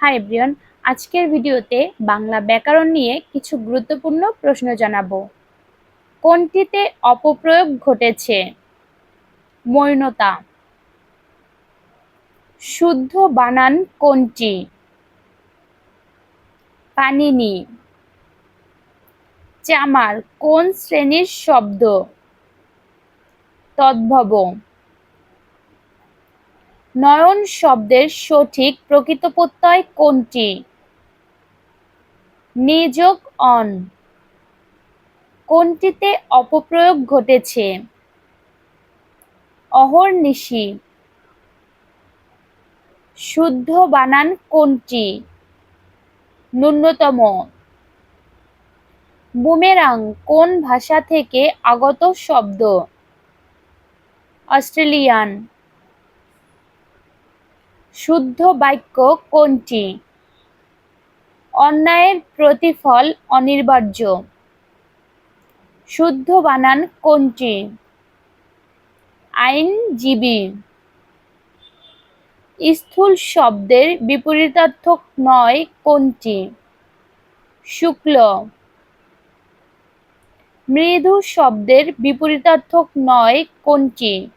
Hi everyone আজকের ভিডিওতে বাংলা ব্যাকরণ নিয়ে কিছু গুরুত্বপূর্ণ প্রশ্ন জানাব। কোনটিতে অপপ্রয়োগ ঘটেছে? মৌনতা। শুদ্ধ বানান কোনটি? পানিনি। চামার, কোন শ্রেণির শব্দ? তদ্ভব। নয়ন শব্দের সঠিক প্রকৃত প্রত্যয় কোনটি? নিযোগ অন। কোনটিতে অপপ্রয়োগ ঘটেছে? অহর্নিশি। শুদ্ধ বানান কোনটি? ন্যূনতম। বুমেরাং কোন ভাষা থেকে আগত শব্দ? অস্ট্রেলিয়ান। শুদ্ধ বাক্য কোনটি? অন্যায়ের প্রতিফল অনিবার্য। শুদ্ধ বানান কোনটি? আইনজীবী। স্থূল শব্দের বিপরীতার্থক নয় কোনটি? শুক্ল। মৃদু শব্দের বিপরীতার্থক নয় কোনটি?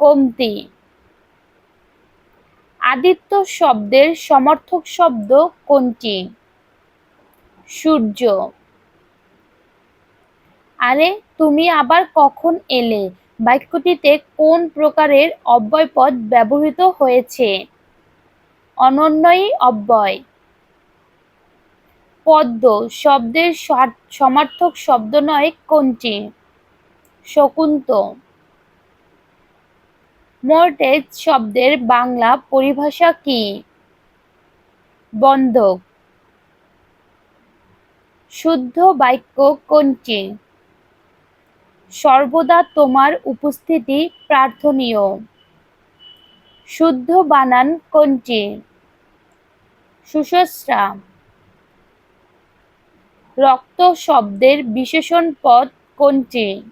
কমতি। আদিত্য শব্দের সমর্থক শব্দ কোনটি? সূর্য। আরে, তুমি আবার কখন এলে? বাক্যটিতে কোন প্রকারের অব্যয়পদ ব্যবহৃত হয়েছে? অনন্যই অব্যয়। পদ্ম শব্দের সমার্থক শব্দ নয় কোনটি? শকুন্ত। মর্টেজ শব্দের বাংলা পরিভাষা কি? বন্ধক। শুদ্ধ বাক্য কোনটি? সর্বদা তোমার উপস্থিতি প্রার্থনীয়। শুদ্ধ বানান কোনটি? সুশস্রা রক্ত শব্দের বিশেষণ পদ কোনটি?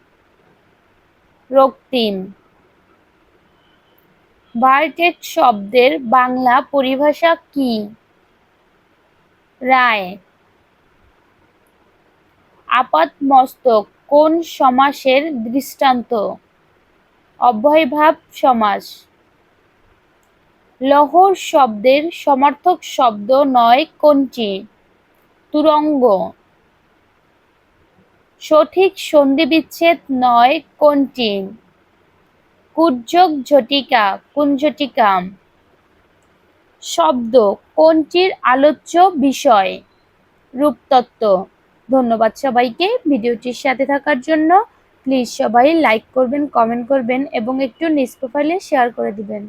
রক্তিম। ভার্টেক শব্দের বাংলা পরিভাষা কি? রায়। আপাত মস্তক কোন সমাসের দৃষ্টান্ত? অব্যয়ভাব সমাস। লহর শব্দের সমার্থক শব্দ নয় কোনটি? তুরঙ্গ। সঠিক সন্ধি বিচ্ছেদ নয় কোনটি? কুজ্জক ঝটিকা কুঞ্জটিকাম শব্দ, কোনটির আলোচ্য বিষয়? রূপতত্ত্ব। ধন্যবাদ সবাইকে ভিডিওটির সাথে থাকার জন্য। প্লিজ সবাই লাইক করবেন, কমেন্ট করবেন এবং একটু নিজ প্রোফাইলে শেয়ার করে দিবেন।